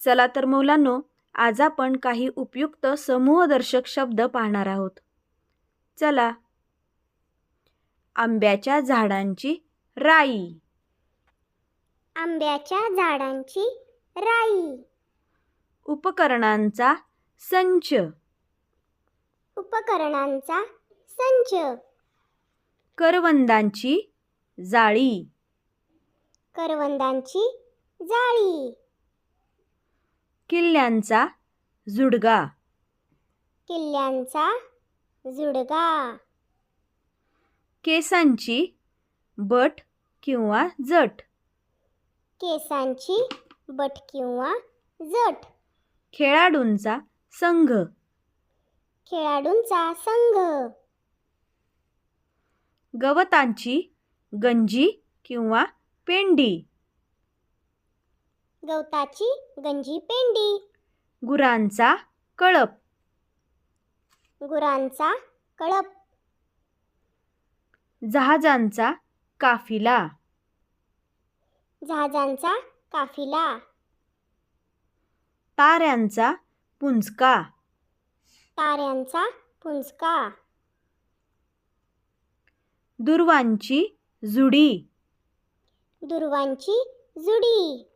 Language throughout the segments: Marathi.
चला तर मुलांनो आज आपण काही उपयुक्त समूहदर्शक शब्द पाहणार आहोत. चला. आंब्याच्या झाडांची राई. आंब्याच्या झाडांची राई. उपकरणांचा संच. उपकरणांचा संच. करवंदांची जाळी. करवंदांची जाळी. किल्ल्यांचा जुडगा. किल्ल्यांचा जुडगा. केसांची बट किंवा जट. केसांची बट किंवा जट. खेळाडूंचा संघ. खेळाडूंचा संघ. गवतांची गंजी किंवा पेंडी. गवताची गंजी पेंडी. गुरांचा कळप. गुरांचा कळप. जहाजांचा काफिला. जहाजांचा काफिला. ताऱ्यांचा पुंजका. ताऱ्यांचा पुंजका. दुर्वांची जुडी. दुर्वांची जुडी.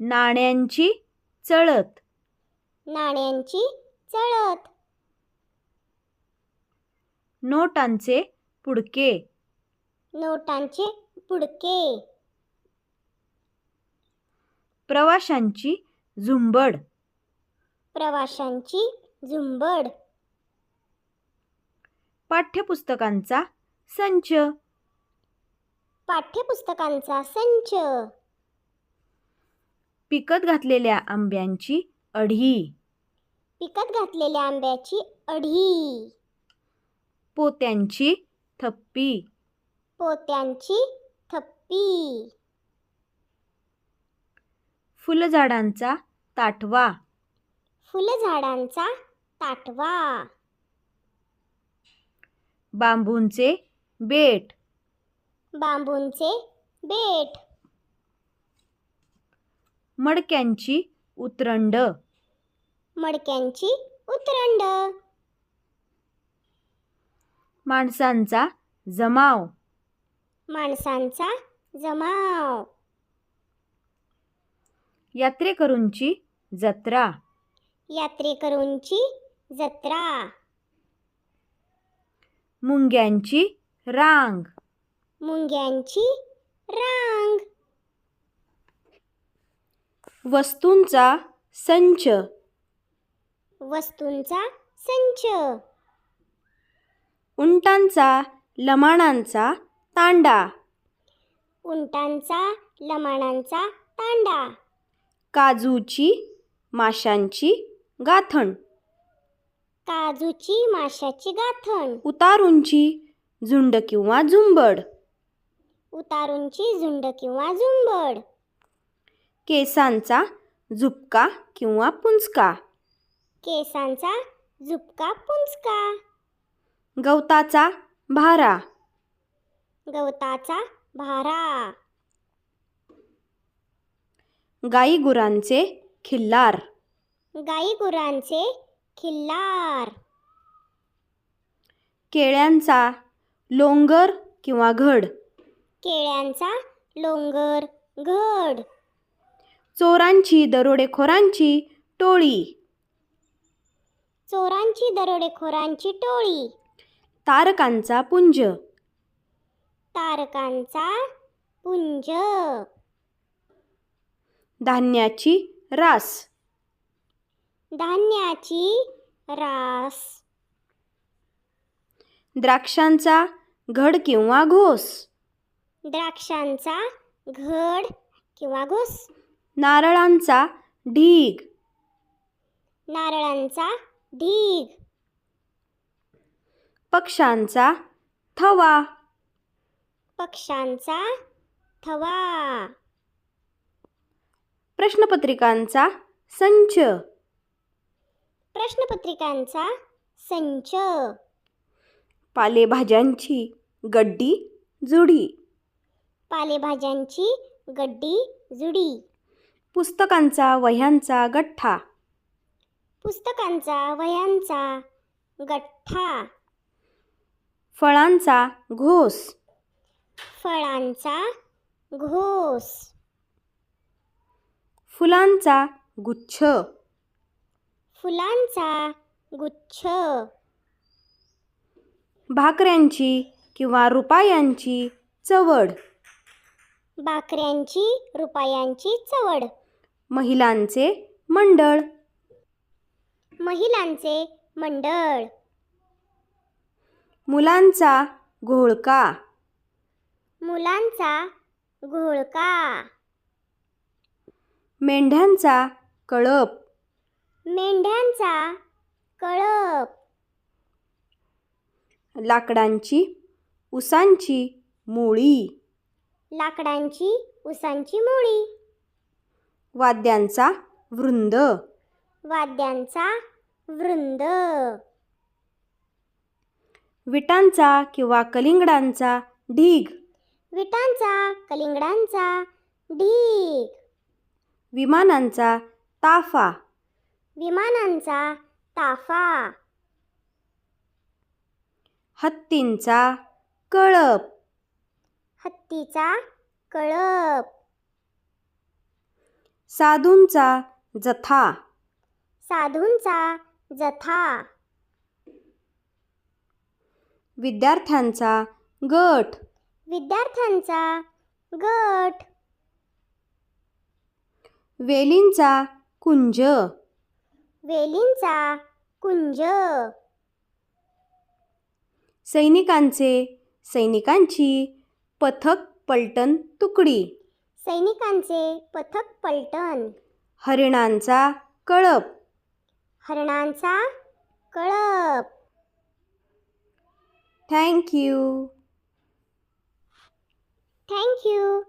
नाण्यांची चळत. नाण्यांची चळत. नोटांचे पुडके. नोटांचे पुडके. प्रवाशांची झुंबड. प्रवाशांची झुंबड. पाठ्यपुस्तकांचा संच. पाठ्यपुस्तकांचा संच. पिकत घातलेल्या आंब्यांची अढी. पिकत घातलेल्या आंब्याची अढी. पोत्यांची थप्पी. पोत्यांची थप्पी. फुलझाडांचा ताटवा. फुलझाडांचा ताटवा. बांबूंचे बेट. बांबूंचे बेट. मडक्यांची उतरंड. मडक्यांची उतरंड. माणसांचा जमाव. माणसांचा जमाव. यात्रेकरूंची जत्रा. यात्रेकरूंची जत्रा. मुंग्यांची रांग. मुंग्यांची रांग. वस्तूंचा संच. वस्तूंचा संच. उंटांचा लमाणांचा तांडा. उंटांचा लमाणांचा तांडा. काजूची माशांची गाथण. काजूची माशाची गाथण. उतारूंची झुंड किंवा झुंबड. उतारूंची झुंड किंवा झुंबड. केसांचा झुपका किंवा पुंचका केसांचा झुपका पुंचका गवताचा भारा. गवताचा भारा. गाई गुरांचे खिल्लार. गाई गुरांचे खिल्लार. केळ्यांचा लोंगर किंवा घड. केळ्यांचा लोंगर घड. चोरांची दरोडेखोरांची टोळी. चोरांची दरोडेखोरांची टोळी. तारकांचा पुंज. तारकांचा पुंज. धान्याची रास. धान्याची रास. द्राक्षांचा घड किंवा घोस. द्राक्षांचा घड किंवा घोस. नारळांचा ढीग. नारळांचा ढीग. पक्ष्यांचा थवा. पक्ष्यांचा थवा. प्रश्नपत्रिकांचा संच. प्रश्नपत्रिकांचा संच. पालेभाज्यांची गड्डी जुडी. पालेभाज्यांची गड्डी जुडी. पुस्तकांचा वह्यांचा गठ्ठा. पुस्तकांचा वह्यांचा गठ्ठा. फळांचा घोस. फळांचा घोस. फुलांचा गुच्छ. फुलांचा गुच्छ. भाकऱ्यांची किंवा रुपयांची चवड. बाकऱ्यांची रुपयांची चवड. महिलांचे मंडळ. महिलांचे मंडळ. मुलांचा घोळका. मुलांचा घोळका. मेंढ्यांचा कळप. मेंढ्यांचा कळप. लाकडांची उसांची मुळी. लाकडांची उसांची मुळी. वाद्यांचा वृंद. वाद्यांचा वृंद. विटांचा किंवा कलिंगडांचा ढीग. विटांचा कलिंगडांचा ढीग. विमानांचा ताफा. विमानांचा ताफा. हत्तींचा कळप. हत्तीचा कळप. साधूंचा जथा. साधूंचा जथा. विद्यार्थ्यांचा गट. विद्यार्थ्यांचा गट. वेलींचा कुंज. वेलींचा कुंज. सैनिकांचे सैनिकांची पथक पलटण तुकडी. सैनिकांचे पथक पलटण हरिणांचा कळप. हरणांचा कळप. Thank you thank you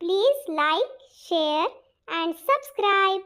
please like share and subscribe